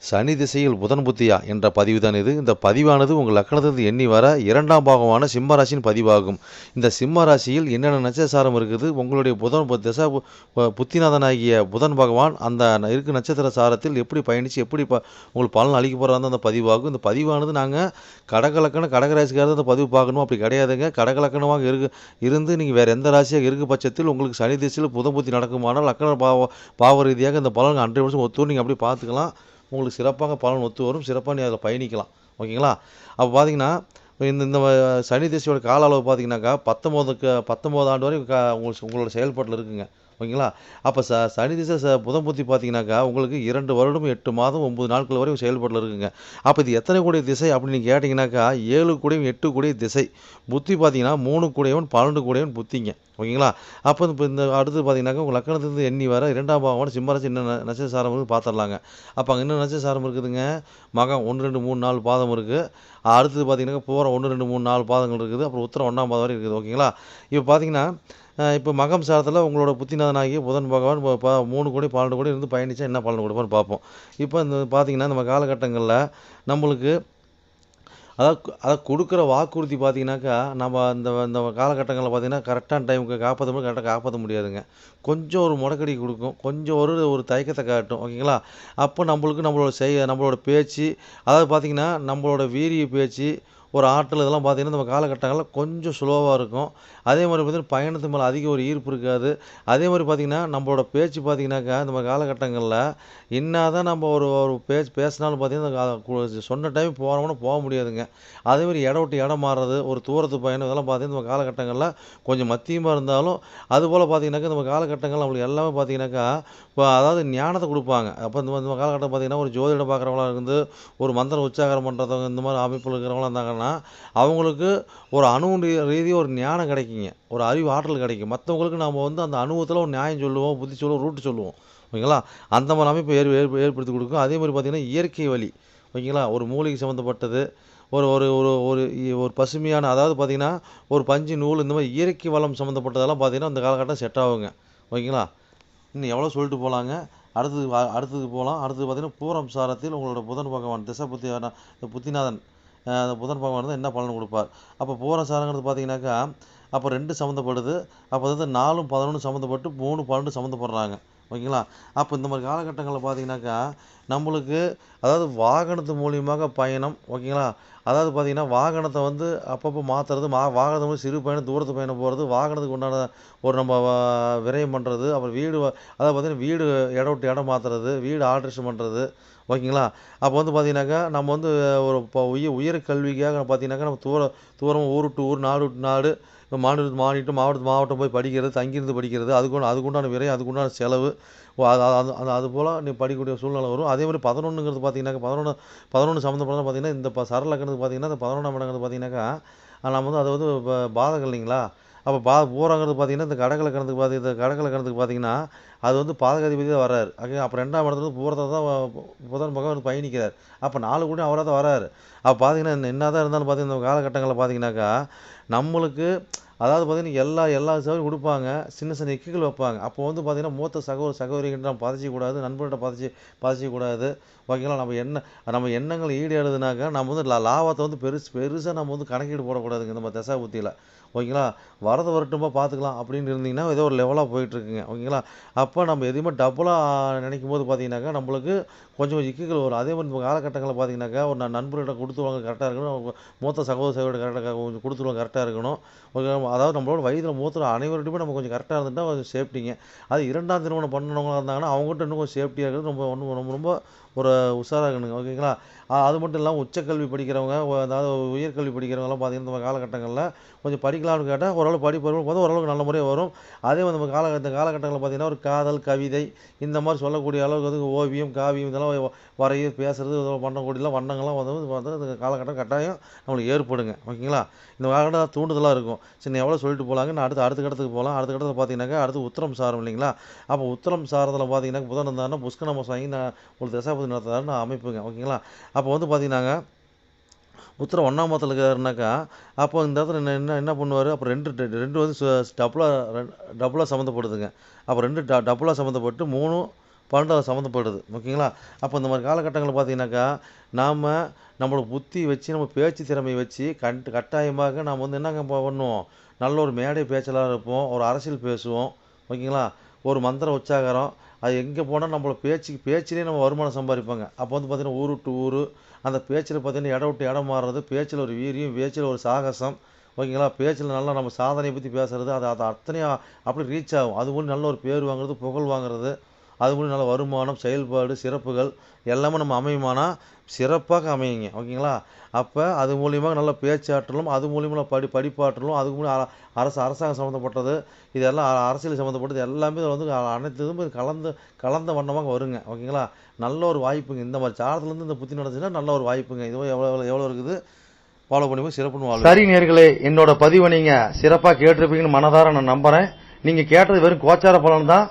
சனி திசையில் புதன் புத்தியா என்ற பதிவு தான் இது. இந்த பதிவானது உங்கள் லக்கணத்திலிருந்து எண்ணி வர இரண்டாம் பாகமான சிம்ம ராசியின் பதிவாகும். இந்த சிம்ம ராசியில் என்னென்ன நட்சசாரம் இருக்குது? உங்களுடைய புதன் திசை பு- புத்திநாதனாகிய புதன் பகவான் அந்த இருக்கு நட்சத்திர சாரத்தில் எப்படி பயணித்து எப்படி ப உங்களுக்கு பலன் அளிக்க போகிறாங்க அந்த பதிவாகும். இந்த பதிவானது நாங்கள் கடகலக்கண கடகராசிக்காரர் அந்த பதிவு பார்க்கணும். அப்படி கிடையாதுங்க. கடகலக்கணமாக இருக்கு இருந்து நீங்கள் வேறு எந்த ராசியாக இருக்க பட்சத்தில் உங்களுக்கு சனி திசையில் புதன் புத்தி நடக்குமானால் லக்கண பாவ பாவ ரீதியாக இந்த பலன் அன்றைய வருஷம் ஒத்து நீங்கள் அப்படி பார்த்துக்கலாம். உங்களுக்கு சிறப்பாக பலன் ஒத்து வரும். சிறப்பாக நீ அதில் பயணிக்கலாம். ஓகேங்களா? அப்போ பார்த்தீங்கன்னா இந்த இந்த சனி திசையோட கால அளவு பார்த்தீங்கன்னாக்கா பத்தொம்போதுக்கு பத்தொம்போது ஆண்டு வரைக்கும் க- உங்களுக்கு உங்களோட செயல்பாட்டில் இருக்குங்க. ஓகேங்களா? அப்போ ச சனி திசை ச புதன் புத்தி பார்த்தீங்கன்னாக்கா உங்களுக்கு இரண்டு வருடம் எட்டு மாதம் ஒம்பது நாட்கள் வரைக்கும் செயல்பாட்டில் இருக்குங்க. அப்போ இது எத்தனை கூடிய திசை அப்படின்னு நீங்கள் கேட்டிங்கனாக்கா ஏழு கூடையும் எட்டு கூடிய திசை. புத்தி பார்த்தீங்கன்னா மூணு கூடியவன் பன்னெண்டு கூடியவன் புத்திங்க. ஓகேங்களா? அப்போ இப்போ இந்த அடுத்து பார்த்தீங்கன்னாக்கா உங்கள் லக்கணத்துலேருந்து எண்ணி வர இரண்டாம் பாவமான சிம்மராசி என்ன ந- நட்சத்திரம் இருக்குது பார்த்துடலாங்க அப்போ அங்கே என்ன நட்சத்திரம் இருக்குதுங்க? மகம் ஒன்று ரெண்டு மூணு நாலு பாதம் இருக்குது அடுத்தது பார்த்தீங்கன்னா போகிற ஒன்று ரெண்டு மூணு நாலு பாதங்கள் இருக்குது. அப்புறம் உத்தரம் ஒன்றாம் பாதம் வரை இருக்குது. ஓகேங்களா? இப்போ பார்த்தீங்கன்னா இப்போ மகம் சாரத்தில் உங்களோட புத்திநாதனாகிய புதன் பகவான் இப்போ மூணு கோடி பன்னெண்டு கோடி இருந்து பயணிச்சா என்ன பலன் கொடுப்பான்னு பார்ப்போம் இப்போ இந்த பார்த்தீங்கன்னா நம்ம காலகட்டங்களில் நம்மளுக்கு அதாவது அதை அதாவது கொடுக்குற வாக்குறுதி பார்த்தீங்கன்னாக்கா நம்ம அந்த இந்த காலகட்டங்களில் பார்த்தீங்கன்னா கரெக்டான டைமுக்கு காப்பாற்ற முடியும் கரெக்டாக காப்பாற்ற முடியாதுங்க. கொஞ்சம் ஒரு முடக்கடி கொடுக்கும் கொஞ்சம் ஒரு ஒரு தயக்கத்தை காட்டும் ஓகேங்களா அப்போ நம்மளுக்கு நம்மளோட செய் நம்மளோட பேச்சு அதாவது பார்த்தீங்கன்னா நம்மளோட வீரிய பேச்சு ஒரு ஆற்றல் இதெல்லாம் பார்த்தீங்கன்னா நம்ம காலகட்டங்களில் கொஞ்சம் ஸ்லோவாக இருக்கும். அதே மாதிரி பார்த்திங்கன்னா பயணத்து மேலே அதிக ஒரு ஈர்ப்பு இருக்காது. அதே மாதிரி பார்த்தீங்கன்னா நம்மளோட பேச்சு பார்த்திங்கனாக்கா நம்ம காலகட்டங்களில் என்ன தான் நம்ம ஒரு ஒரு பேச்சு பேசினாலும் பார்த்தீங்கன்னா சொன்ன டைம் போகிறோம்னா போக முடியாதுங்க. அதே மாதிரி இடம் விட்டு இடம் மாறுறது ஒரு தூரத்து பயணம் இதெல்லாம் பார்த்தீங்கன்னா நம்ம காலகட்டங்களில் கொஞ்சம் மத்தியமாக இருந்தாலும் அதுபோல் பார்த்தீங்கன்னாக்கா நம்ம காலகட்டங்கள் நம்மளுக்கு எல்லாமே பார்த்திங்கனாக்கா இப்போ அதாவது ஞானத்தை கொடுப்பாங்க. அப்போ இந்த காலகட்டம் பார்த்தீங்கன்னா ஒரு ஜோதிடம் பார்க்குறவங்களா இருந்து ஒரு மந்திர உச்சாகரம் பண்ணுறவங்க இந்த மாதிரி அமைப்பில் இருக்கிறவங்களாம் பண்ணாங்கன்னா அவங்களுக்கு ஒரு அணு ரீதியாக ஒரு ஞானம் கிடைக்குங்க. ஒரு அறிவு ஆற்றல் கிடைக்கும். மற்றவங்களுக்கு நம்ம வந்து அந்த அனுபவத்தில் ஒரு நியாயம் சொல்லுவோம் புத்தி சொல்லுவோம் ரூட்டு சொல்லுவோம். ஓகேங்களா? அந்த மாதிரி அமைப்பு ஏற் ஏற்ப- ஏற்படுத்தி கொடுக்கும். அதே மாதிரி பார்த்தீங்கன்னா இயற்கை வழி. ஓகேங்களா? ஒரு மூலிகை சம்மந்தப்பட்டது ஒரு ஒரு ஒரு ஒரு இ- ஒரு பசுமையான அதாவது பார்த்தீங்கன்னா ஒரு பஞ்சு நூல் இந்த மாதிரி இயற்கை வளம் சம்மந்தப்பட்டதெல்லாம் பார்த்தீங்கன்னா அந்த காலகட்டம் செட் ஆகுங்க. ஓகேங்களா? இன்னும் எவ்வளோ சொல்லிட்டு போகலாங்க அடுத்தது அடுத்தது போகலாம் அடுத்தது பார்த்தீங்கன்னா பூரம் சாரத்தில் உங்களோட புதன் பகவான் திசை புத்தி புத்திநாதன். அந்த புதன் பகவான் வந்து என்ன பலன் கொடுப்பார்? அப்போ பூர சாரங்கிறது பார்த்தீங்கன்னாக்கா அப்போ ரெண்டு சம்மந்தப்படுது. அப்போ வந்து நாலும் பதினொன்று சம்மந்தப்பட்டு மூணு பன்னெண்டு சம்மந்தப்படுறாங்க. ஓகேங்களா? அப்போ இந்த மாதிரி காலகட்டங்களில் பார்த்தீங்கன்னாக்கா நம்மளுக்கு அதாவது வாகனத்து மூலியமாக பயணம் ஓகேங்களா? அதாவது பார்த்தீங்கன்னா வாகனத்தை வந்து அப்பப்போ மாற்றுறது மா வாகனத்தை வந்து சிறு பயணம் தூரத்து பயணம் போகிறது வாகனத்துக்கு உண்டான ஒரு நம்ம விரயம் பண்ணுறது அப்புறம் வீடு அதாவது பார்த்தீங்கன்னா வீடு இடம் விட்டு இடம் மாற்றுறது வீடு ஆல்ட்ரேஷன் பண்ணுறது ஓகேங்களா? அப்போ வந்து பார்த்தீங்கன்னாக்கா நம்ம வந்து ஒரு இப்போ உயர் உயர் கல்விக்காக பார்த்தீங்கன்னாக்கா நம்ம தூர தூரம் ஊர் விட்டு ஊர் நாடு விட்டு நாடு இப்போ மாநிலத்து மாநிலம் மாவட்டத்து மாவட்டம் போய் படிக்கிறது தங்கியிருந்து படிக்கிறது அதுக்கு அதுக்குண்டான விரை அதுக்குண்டான செலவு அது அது அது அது போல் நீ படிக்கக்கூடிய சூழ்நிலை வரும். அதே மாதிரி பதினொன்றுங்கிறது பார்த்தீங்கன்னாக்கா பதினொன்று பதினொன்று சம்மந்தப்பட்ட பார்த்தீங்கன்னா இந்த ப சரலக்கணத்துக்கு பார்த்தீங்கன்னா இந்த பதினொன்றாம் இடங்கிறது பார்த்தீங்கன்னாக்கா நம்ம வந்து அது வந்து இப்போ பாதகம் இல்லைங்களா? அப்போ பா பூராங்கிறது பார்த்தீங்கன்னா இந்த கடகலை கணத்துக்கு பார்த்தி இந்த கடகலை கணத்துக்கு பார்த்தீங்கன்னா அது வந்து பாதகாதிபதி தான் வர்றாரு. ஓகே அப்போ ரெண்டாம் இடத்துல பூரத்தை தான் புதன் பகவான் வந்து பயணிக்கிறார். அப்போ நாலு கூட அவராக தான் வராரு அப்போ பார்த்தீங்கன்னா என்ன தான் இருந்தாலும் பார்த்தீங்கன்னா இந்த காலகட்டங்களில் பார்த்தீங்கன்னாக்கா நம்மளுக்கு அதாவது பார்த்தீங்கன்னா எல்லா எல்லா சௌகரியம் கொடுப்பாங்க. சின்ன சின்ன இக்குகள் வைப்பாங்க. அப்போ வந்து பார்த்தீங்கன்னா மூத்த சகோதர சகோதரிகிட்ட நம்ம பதச்சிக்கூடாது நண்பர்கிட்ட பதச்சி பதச்சிக்கூடாது. ஓகேங்களா? நம்ம என்ன நம்ம எண்ணங்கள் எழுதுனாக்கா நம்ம வந்து லா- லாபத்தை வந்து பெருசு பெருசாக நம்ம வந்து கணக்கீடு போடக்கூடாதுங்க. நம்ம தசா புத்தியில் ஓகேங்களா? வரது வரட்டுமா பார்த்துக்கலாம் அப்படின்னு இருந்தீங்கன்னா ஏதோ ஒரு லெவலாக போயிட்டுருக்குங்க. ஓகேங்களா? அப்போ நம்ம எதுவுமே டபுளாக நினைக்கும் போது பார்த்தீங்கன்னாக்கா நம்மளுக்கு கொஞ்சம் கொஞ்சம் இக்குகள் வரும். அதே மாதிரி காலகட்டங்களில் பார்த்தீங்கன்னாக்கா ஒரு நான் நண்பர்கிட்ட கொடுத்துருவாங்க கரெக்டாக இருக்கணும். மூத்த சகோதர சகோதரி கரெக்டாக கொஞ்சம் கொடுத்துருவாங்க கரெக்டாக இருக்கணும். ஓகே அதாவது நம்மளோட வயதில் மூத்த அனைவர்கிட்டையுமே நம்ம கொஞ்சம் கரெக்டாக இருந்துட்டால் கொஞ்சம் சேஃப்டிங்க அது இரண்டாம் திருமணம் பண்ணவங்களா இருந்தாங்கன்னா அவங்ககிட்ட இன்னும் கொஞ்சம் சேஃப்டியாக இருக்கிறது ரொம்ப ஒன்றும் ரொம்ப ரொம்ப ஒரு உஷாராக இருக்கணுங்க. ஓகேங்களா? அது மட்டும் இல்லாமல் உச்சக்கல்வி படிக்கிறவங்க அதாவது உயர்கல்வி படிக்கிறவங்கலாம் பார்த்தீங்கன்னா நம்ம காலகட்டங்களில் கொஞ்சம் படிக்கலாம்னு கேட்டால் ஓரளவு படிப்பு போது ஓரளவுக்கு நல்ல முறையாக வரும். அதே வந்து நம்ம கால இந்த காலகட்டங்களில் பார்த்தீங்கன்னா ஒரு காதல் கவிதை இந்த மாதிரி சொல்லக்கூடிய அளவுக்கு வந்து ஓவியம் காவியம் இதெல்லாம் வரைய பேசுறது இதெல்லாம் பண்ணக்கூடியலாம் வண்ணங்கள்லாம் வந்து வந்து இந்த காலகட்டம் கட்டாயம் நம்மளுக்கு ஏற்படுங்க. ஓகேங்களா? இந்த காலகட்டம் தூண்டுதலாக இருக்கும். சரி எவ்வளோ சொல்லிட்டு போகலாங்க நான் அடுத்து அடுத்த கட்டத்துக்கு போகலாம் அடுத்த கட்டத்தில் பார்த்தீங்கன்னாக்கா அடுத்து உத்தரம் சாரம் இல்லைங்களா? அப்போ உத்தரம் சாரத்தில் பார்த்தீங்கன்னா புதன் இருந்தாருன்னா புஷ்கர மாதம் வாங்கி நான் ஒரு தசாபதி நடத்துறாருன்னு நான் அமைப்புங்க. ஓகேங்களா? அப்போ வந்து பார்த்தீங்கன்னாங்க உத்தரம் ஒன்றாம் மதத்தில் இருக்காருனாக்கா அப்போ இந்த இடத்துல என்ன என்ன என்ன பண்ணுவார்? அப்போ ரெண்டு ரெண்டு- ரெண்டு வந்து டபுளாக டபுளாக சம்மந்தப்படுதுங்க. அப்போ ரெண்டு ட டபுளாக சம்மந்தப்பட்டு மூணு பன்னெண்டாவது சம்மந்தப்படுது. ஓகேங்களா? அப்போ இந்த மாதிரி காலகட்டங்களில் பார்த்தீங்கன்னாக்கா நாம் நம்மளோட புத்தி வச்சு நம்ம பேச்சு திறமையை வச்சு கண் கட்டாயமாக நாம் வந்து என்னங்க பண்ணுவோம்? நல்ல ஒரு மேடை பேச்சலாக இருப்போம். ஒரு அரசியல் பேசுவோம். ஓகேங்களா? ஒரு மந்திர உற்சாகரம் அது எங்கே போனால் நம்மள பேச்சுக்கு பேச்சிலே நம்ம வருமானம் சம்பாதிப்பாங்க. அப்போ வந்து பார்த்திங்கன்னா ஊர் விட்டு ஊர் அந்த பேச்சில் பார்த்தீங்கன்னா இடம் விட்டு இடம் மாறுறது பேச்சில் ஒரு வீரியம் பேச்சில் ஒரு சாகசம் ஓகேங்களா? பேச்சில் நல்லா நம்ம சாதனையை பற்றி பேசுறது அது அது அத்தனையும் அப்படி ரீச் ஆகும். அது ஒன்று நல்ல ஒரு பேர் வாங்குறது புகழ் வாங்குறது அது மூலம் நல்ல வருமானம் செயல்பாடு சிறப்புகள் எல்லாமே நம்ம அமையுமானா சிறப்பாக அமையுங்க. ஓகேங்களா? அப்போ அது மூலியமாக நல்ல பேச்சாற்றலும் அது மூலியமாக படி படிப்பாற்றலும் அதுக்கு மூலம் அ- அரசு அரசாங்கம் சம்மந்தப்பட்டது இதெல்லாம் அரசியல் சம்மந்தப்பட்டது எல்லாமே வந்து அனைத்து இதுவும் கலந்து கலந்த வண்ணமாக வருங்க. ஓகேங்களா? நல்ல ஒரு வாய்ப்புங்க. இந்த மாதிரி சாரத்துலேருந்து இந்த புத்தி நடந்துச்சுன்னா நல்ல ஒரு வாய்ப்புங்க. இதுவும் எவ்வளோ எவ்வளோ எவ்வளோ இருக்குது? ஃபாலோ பண்ணி சிறப்புன்னு வாழ்வு சரி நேர்களே என்னோட பதிவை நீங்கள் சிறப்பாக கேட்டிருப்பீங்கன்னு மனதார நான் நம்புகிறேன் நீங்கள் கேட்டது வெறும் கோச்சார பலன் தான்.